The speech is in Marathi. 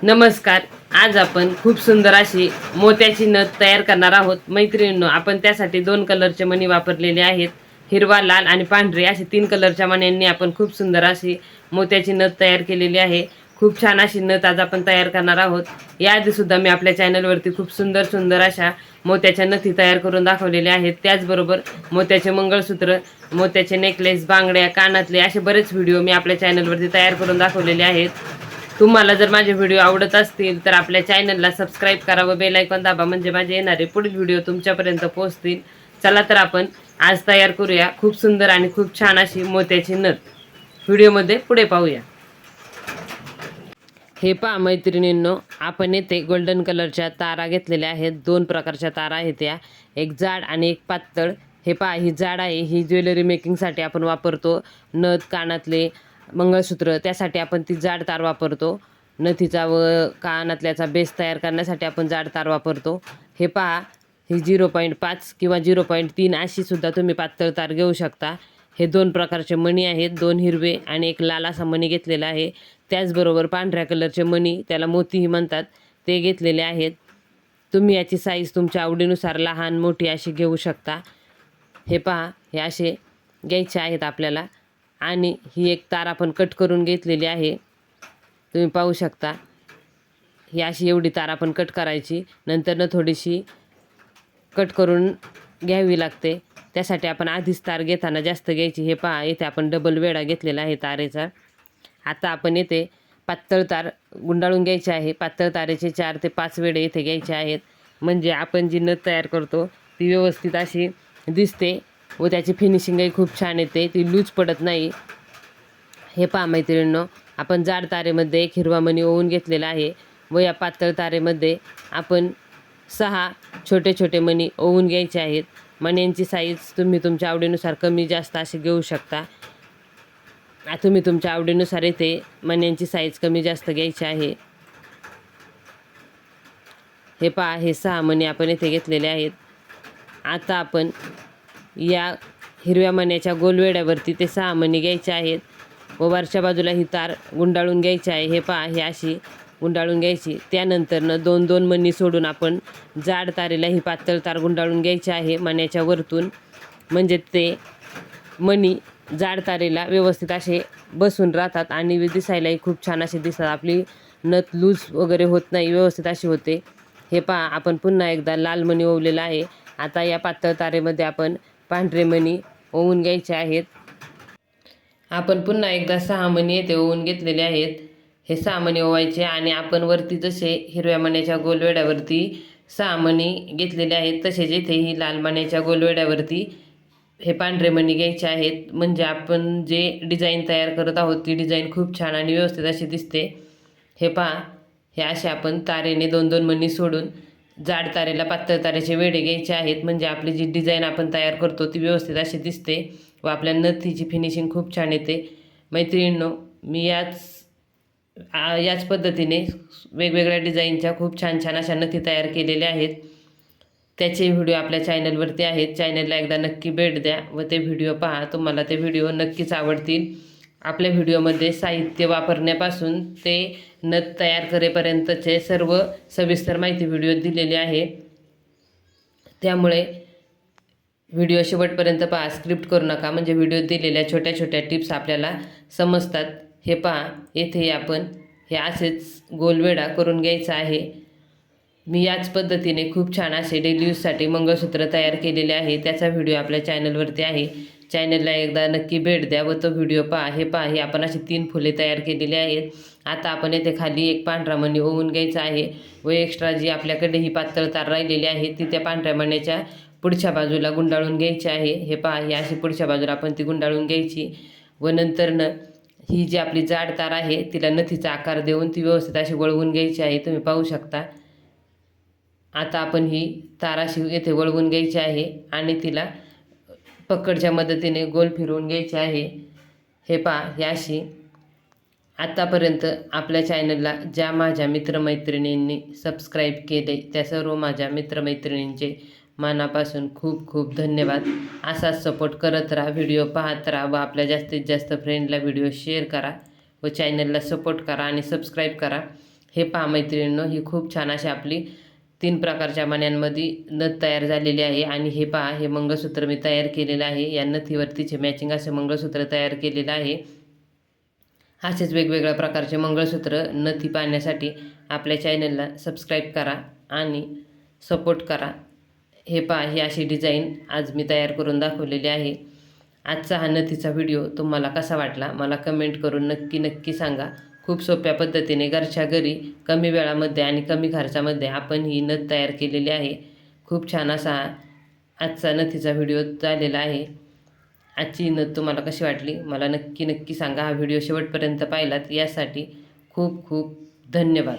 नमस्कार. आज आपण खूप सुंदर अशी मोत्याची नथ तयार करणार आहोत. मैत्रिणींनो आपण त्यासाठी दोन कलरचे मणी वापरलेले आहेत. हिरवा लाल आणि पांढरे असे तीन कलरच्या मण्यांनी आपण खूप सुंदर अशी मोत्याची नथ तयार केलेली आहे. खूप छान अशी नथ आज आपण तयार करणार आहोत. याआधीसुद्धा मी आपल्या चॅनलवरती खूप सुंदर सुंदर अशा मोत्याच्या नथी तयार करून दाखवलेल्या आहेत. त्याचबरोबर मोत्याचे मंगळसूत्र मोत्याचे नेकलेस बांगड्या कानातले असे बरेच व्हिडिओ मी आपल्या चॅनलवरती तयार करून दाखवलेले आहेत. तुम्हाला जर माझे व्हिडिओ आवडत असतील तर आपल्या चॅनलला सबस्क्राईब करा व बेलायकॉन दाबा. म्हणजे माझे येणारे पुढील व्हिडिओ तुमच्यापर्यंत पोहोचतील. चला तर आपण आज तयार करूया खूप सुंदर आणि खूप छान अशी मोत्याची नथ. व्हिडिओमध्ये पुढे पाहूया. हे पहा मैत्रिणींनो आपण येथे गोल्डन कलरच्या तारा घेतलेल्या आहेत. दोन प्रकारच्या तारा आहेत या. एक जाड आणि एक पातळ. हे पहा ही जाड आहे. ही ज्वेलरी मेकिंगसाठी आपण वापरतो. नथ कानातले मंगळसूत्र त्यासाठी आपण ती जाड तार वापरतो. नथीचा व कानातल्याचा बेस तयार करण्यासाठी आपण जाड तार वापरतो. हे पहा ही झिरो पॉईंट पाच किंवा झिरो पॉईंट तीन अशीसुद्धा तुम्ही पातळ तार घेऊ शकता. हे दोन प्रकारचे मणी आहेत दोन हिरवे आणि एक लाल असा मणी घेतलेला आहे. त्याचबरोबर पांढऱ्या कलरचे मणी त्याला मोतीही म्हणतात ते घेतलेले आहेत. तुम्ही याची साईज तुमच्या आवडीनुसार लहान मोठी अशी घेऊ शकता. हे पहा हे असे घ्यायचे आहेत आपल्याला. आणि ही एक तार आपण कट करून घेतलेली आहे. तुम्ही पाहू शकता. ही अशी एवढी तार आपण कट करायची. नंतरनं थोडीशी कट करून घ्यावी लागते. त्यासाठी आपण आधीच तार घेताना जास्त घ्यायची. हे पहा येथे आपण डबल वेळा घेतलेला आहे तारेचा. आता आपण येथे पातळ तार गुंडाळून घ्यायचे आहे. पातळ तारेचे चार ते पाच वेळे येथे घ्यायचे आहेत. म्हणजे आपण जी नथ तयार करतो ती व्यवस्थित अशी दिसते. व त्याची फिनिशिंगही खूप छान येते. ती लूज पडत नाही. हे पहा मैत्रिणींनो आपण जाड तारेमध्ये एक हिरवा मणी ओवून घेतलेला आहे व या पातळ तारेमध्ये आपण सहा छोटे छोटे मणी ओवून घ्यायचे आहेत. मण्यांची साईज तुम्ही तुमच्या आवडीनुसार कमी जास्त असे घेऊ शकता. तुम्ही तुमच्या आवडीनुसार येथे मण्यांची साईज कमी जास्त घ्यायची आहे. हे पहा हे सहा मणी आपण येथे घेतलेले आहेत. आता आपण या हिरव्या मण्याच्या गोलवेड्यावरती ते सहा मणी घ्यायचे आहेत. व वरच्या बाजूला ही तार गुंडाळून घ्यायची आहे. हे पहा ही अशी गुंडाळून घ्यायची. त्यानंतरनं दोन दोन मणी सोडून आपण जाड तारेला ही पातळ तार गुंडाळून घ्यायची आहे मण्याच्या वरतून. म्हणजे ते मणी जाड तारेला व्यवस्थित असे बसून राहतात आणि दिसायलाही खूप छान असे दिसतात. आपली नथ लूज वगैरे होत नाही व्यवस्थित अशी होते. हे पहा आपण पुन्हा एकदा लाल मणी ओवलेला आहे. आता या पातळ तारेमध्ये आपण पांढरे मणी ओवून घ्यायचे आहेत. आपण पुन्हा एकदा सहा मणी येथे ओवून घेतलेले आहेत. हे सहा मणी ओवायचे आणि आपण वरती जसे हिरव्या मण्याच्या गोलवेड्यावरती सहा मणी घेतलेले आहेत तसेच येथे ही लाल मण्याच्या गोलवेड्यावरती हे पांढरे मणी घ्यायचे आहेत. म्हणजे आपण जे डिझाईन तयार करत आहोत ती डिझाईन खूप छान आणि व्यवस्थित अशी दिसते. हे पहा हे असे आपण तारेने दोन दोन मणी सोडून जाड तारेला पातळ तारेचे वेडे घ्यायचे आहेत. म्हणजे आपली जी डिझाईन आपण तयार करतो ती व्यवस्थित अशी दिसते व आपल्या नथीची फिनिशिंग खूप छान येते. मैत्रिणींनो मी याच याच पद्धतीने वेगवेगळ्या डिझाईनच्या खूप छान छान अशा नथी तयार केलेल्या आहेत. त्याचे व्हिडिओ आपल्या चॅनलवरती आहेत. चॅनलला एकदा नक्की भेट द्या व ते व्हिडिओ पहा. तुम्हाला ते व्हिडिओ नक्कीच आवडतील. आपल्या व्हिडिओमध्ये साहित्य वापरण्यापासून ते नथ तयार करेपर्यंतचे सर्व सविस्तर माहिती व्हिडिओ दिलेली आहे. त्यामुळे व्हिडिओ शेवटपर्यंत पहा स्क्रिप्ट करू नका. म्हणजे व्हिडिओ दिलेल्या छोट्या छोट्या टिप्स आपल्याला समजतात. हे पहा येथे आपण हे असेच गोलवेडा करून घ्यायचा आहे. मी याच पद्धतीने खूप छान असे डेली यूजसाठी मंगळसूत्र तयार केलेले आहे. त्याचा व्हिडिओ आपल्या चॅनलवरती आहे. चॅनलला एकदा नक्की भेट द्या व तो व्हिडिओ पहा. हे पहा हे आपण अशी तीन फुले तयार केलेली आहेत. आता आपण येथे खाली एक पांढरा मणी ओवून घ्यायचा आहे व एक्स्ट्रा जी आपल्याकडे ही पातळ तार राहिलेली आहे ती त्या पांढऱ्या मण्याच्या पुढच्या बाजूला गुंडाळून घ्यायची आहे. हे पहा ही अशी पुढच्या बाजूला आपण ती गुंडाळून घ्यायची व नंतरनं ही जी आपली जाड तार आहे तिला नथीचा आकार देऊन ती व्यवस्थित अशी वळवून घ्यायची आहे. तुम्ही पाहू शकता. आता आपण ही ताराशी येथे वळवून घ्यायची आहे आणि तिला पकडच्या मदतीने गोल फिरवून घ्यायचे आहे. हे पहा याशी आत्तापर्यंत आपल्या चॅनलला ज्या माझ्या मित्रमैत्रिणींनी सबस्क्राईब केले त्या सर्व माझ्या मित्रमैत्रिणींचे मनापासून खूप खूप धन्यवाद. असाच सपोर्ट करत राहा व्हिडिओ पाहत राहा व आपल्या जास्तीत जास्त फ्रेंडला व्हिडिओ शेअर करा व चॅनलला सपोर्ट करा आणि सबस्क्राईब करा. हे पहा मैत्रिणींनो ही खूप छान अशी आपली तीन प्रकारच्या मण्यांमध्ये नथ तयार झालेली आहे आणि हे पहा हे मंगळसूत्र मी तयार केलेलं आहे. या नथीवरतीचे मॅचिंग असे मंगळसूत्र तयार केलेलं आहे. असेच वेगवेगळ्या प्रकारचे मंगळसूत्र नथी पाहण्यासाठी आपल्या चॅनलला सबस्क्राईब करा आणि सपोर्ट करा. हे पहा ही अशी डिझाईन आज मी तयार करून दाखवलेली आहे. आजचा हा नथीचा व्हिडिओ तुम्हाला कसा वाटला? मला कमेंट करून नक्की नक्की सांगा. खूप सोप्या पद्धतीने घरच्या घरी कमी वेळामध्ये आणि कमी खर्चामध्ये आपण ही नथ तयार केलेली आहे. खूप छान असा आजचा नथीचा व्हिडिओ झालेला आहे. आजची नथ तुम्हाला कशी वाटली? मला नक्की नक्की सांगा. हा व्हिडिओ शेवटपर्यंत पाहिलात. यासाठी खूप खूप धन्यवाद.